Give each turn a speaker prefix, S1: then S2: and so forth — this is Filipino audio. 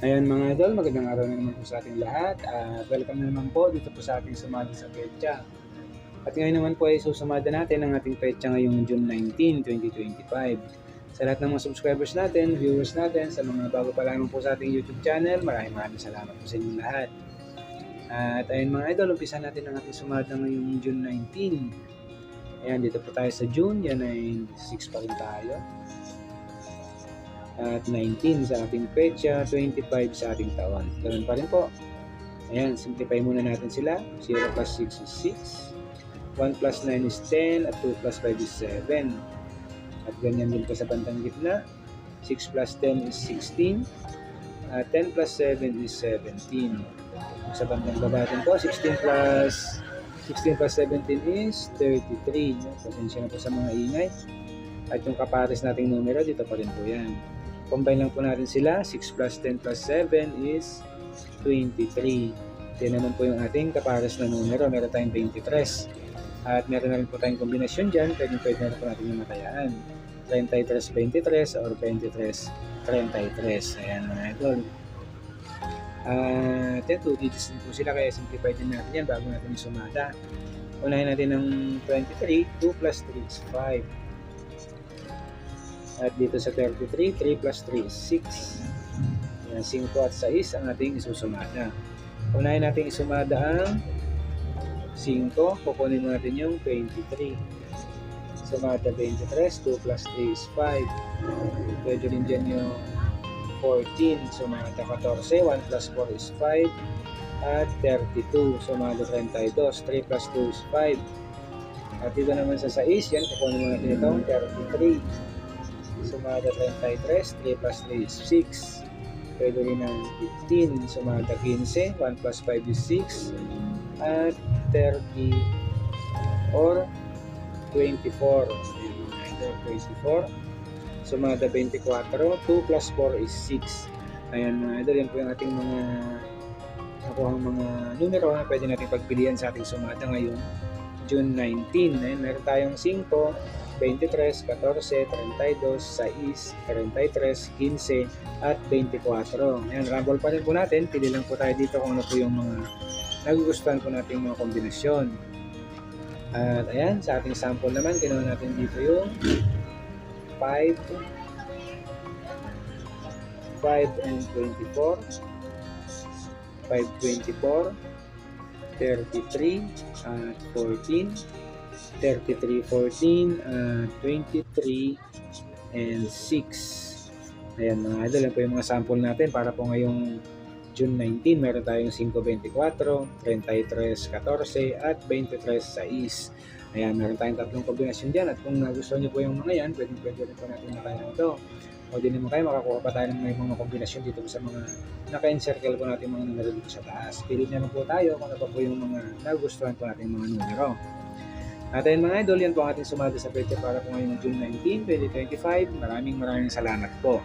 S1: Ayan mga idol, magandang araw na naman po sa ating lahat. At welcome na naman po dito po sa ating sumada sa petsa. At ngayon naman po ay susumada natin ang ating petsa ngayong June 19, 2025. Sa lahat ng mga subscribers natin, viewers natin, sa mga bago pa lamang po sa ating YouTube channel, maraming maraming salamat po sa inyong lahat. At ayun mga idol, umpisa natin ang ating sumada ngayong June 19. Ayan, dito po tayo sa June, yan ay 6 pa rin tayo at 19 sa ating petsa, 25 sa ating taon. Ganun pa rin po. Ayan, simplify muna natin sila. 0 plus 6 is 6. 1 plus 9 is 10 at 2 plus 5 is 7. At ganyan din po sa bandang gitna. 6 plus 10 is 16. At 10 plus 7 is 17. Sa bandang baba din po, 16 plus 16 plus 17 is 33. Pasensya na po sa mga ingay. At yung kapares nating numero, dito pa rin po yan. Combine lang po natin sila. 6 plus 10 plus 7 is 23. Yan naman po yung ating kapares na numero. Meron tayong 23. At meron na rin po tayong kombinasyon dyan. Pwede pwede na rin po natin yung matayaan. 33-23 or 23-33. Ayan mga idol. At yan, 2 digits din po sila. Kaya simplify din natin yan bago natin yung sumada. Unahin natin ng 23. 2 plus 3 is 5. At dito sa 33, 3 plus 3 is 6. Yan, 5 at 6 ang ating isusumada. Unahin natin isumada ang 5. Kukunin natin yung 23. Sumada 23, 2 plus 3 is 5. Pwede rin dyan yung 14. Sumada 14, 1 plus 4 is 5. At 32. Sumada 32, 3 plus 2 is 5. At dito naman sa 6, yan, kukunin mo natin itong 33 sumada 33, 3 plus 3 is 6. Pwede rin ng 15, sumada 15, 1 plus 5 is 6. At 30 or 24. Ayan, mga idol, 24. Sumada 24, 2 plus 4 is 6. Ayan mga idol, yan po yung ating mga nakuha mga numero na pwede natin pagpilian sa ating sumada ngayon. June 19. Ayan, meron tayong 5, 23, 14, 32, 6, 33, 15, at 24. Ayan, rumble pa rin po natin. Pili lang po tayo dito kung ano po yung mga nagugustuhan po natin mga kombinasyon. At ayan, sa ating sample naman, kinuha natin dito yung 5, 5 and 24, 5, 24, 33, at 14, 33, 14, uh, 23, and 6. Ayan mga idol, yan po yung mga sample natin para po ngayong June 19, meron tayong 5.24, 33.14, at 23.6. Ayan, meron tayong tatlong kombinasyon dyan at kung nagustuhan nyo po yung mga yan, pwede pwede rin po natin makain ito. O din naman kayo, makakuha pa tayo ng may mga kombinasyon dito sa mga naka-encircle po natin mga numero dito sa taas. Pili naman po tayo kung ano pa po yung mga nagustuhan po natin mga numero. At ayun mga idol, yan po ang ating sumada sa petsa para po ngayong June 19, 2025. Maraming maraming salamat po.